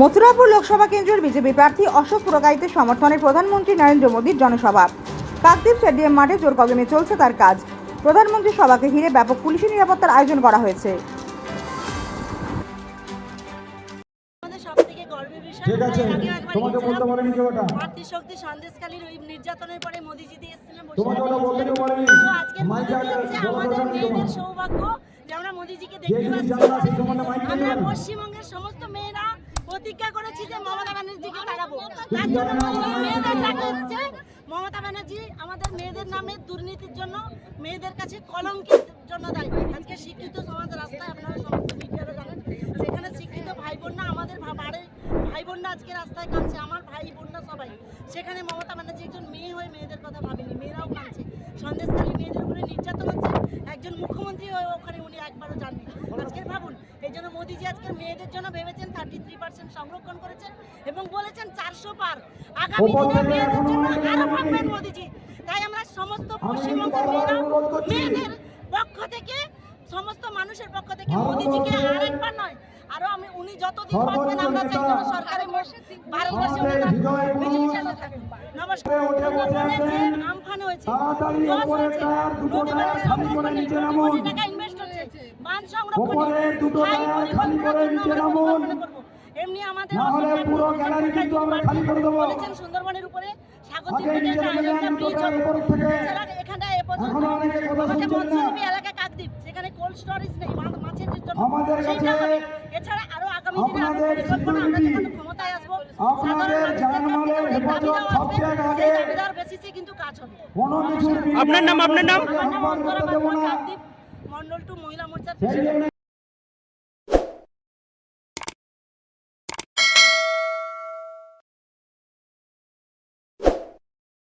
মথুরাপুর লোকসভা কেন্দ্রের বিজেপি প্রার্থী অশোক পুরকাইতের সমর্থনে প্রধানমন্ত্রী নরেন্দ্র মোদীর জনসভা। কাকদ্বীপ স্টেডিয়াম মাঠে জোর কদমে চলছে তার কাজ। প্রধানমন্ত্রীর সভাকে ঘিরে ব্যাপক পুলিশি নিরাপত্তার আয়োজন করা হয়েছে। আমাদের সব থেকে গর্বের বিষয় ঠিক আছে তোমাকে বলতে। কেউ ওটা। মাতৃশক্তি সন্দেশকালীর ওই নির্যাতনের পরে মোদিজি দিয়ে এসেছিলেন তোমাকে ওটা বলতে কেউ বলেনি মাইকে আমাদের মেয়েদের সৌভাগ্য যে আমরা মোদিজিকে দেখতে পাচ্ছি। আমরা পশ্চিমবঙ্গের সমস্ত মেয়েরা প্রতিজ্ঞা করেছি যে মমতা ব্যানার্জিকে তাড়াবো। তার জন্য মমতা ব্যানার্জি আমাদের মেয়েদের নামে দুর্নীতির জন্য, মেয়েদের কাছে কলঙ্কের জন্য দায়ী। আজকে শিক্ষিত সমাজ রাস্তায় আপনারা সমস্ত মিডিয়ারা জানেন। সেখানে শিক্ষিত ভাই বোনরা আমাদের বাড়ির ভাই বোনরা আজকে রাস্তায় কাঁদছে। আমার ভাই বোনরা সবাই। সেখানে মমতা ব্যানার্জি একজন মেয়ে হয়ে মেয়েদের কথা ভাবেনি, মেয়েরাও কাঁদছে। সন্দেশকালী মেয়েদের উপরে নির্যাতন হচ্ছে। একজন মুখ্যমন্ত্রী হয়ে ওখানে উনি একবারও যাননি আজকে ভাবুন এই জন্য মোদিজি আজকে মেয়েদের জন্য ভেবেছেন থার্টি থ্রি পার্সেন্ট সংরক্ষণ করেছেন এবং বলেছেন চারশো পার। আগামী দিনে মেয়েদের জন্য আরও। ভাববেন মোদিজি। তাই আমরা সমস্ত পশ্চিমবঙ্গের মেয়েরা মেয়েদের পক্ষ থেকে সমস্ত মানুষের পক্ষ থেকে মোদিজিকে আরেকবার নয় আরও আমি উনি যতদিন বাঁচবেন আমরা চাই যেন সরকারের ভারতবর্ষে নমস্কার। আমফান হয়েছে জল হয়েছে, নদী নামুন। কোটি টাকা স্থায়ী। পরিকল্পনা। এমনি আমাদের পুরো গ্যালারি কিন্তু আমরা খালি করে দেবো। বলেছেন সুন্দরবনের উপরে। স্বাগতিক একটা এখনও আমাদের এলাকা কাকদ্বীপ সেখানে কোল্ড স্টোরেজ নেই মাছের জন্য। আমাদের কাছে এছাড়া আরও আগামী দিনে আরও পরিকল্পনা আমরা যখন ক্ষমতায় আসব আপনাদের জানমালের হেফাজত আগে। বেসিসে কিন্তু কাজ হবে। আপনার নাম, আপনার নাম? আমার কাকদ্বীপ। টু মহিলা মোর্চার জন্য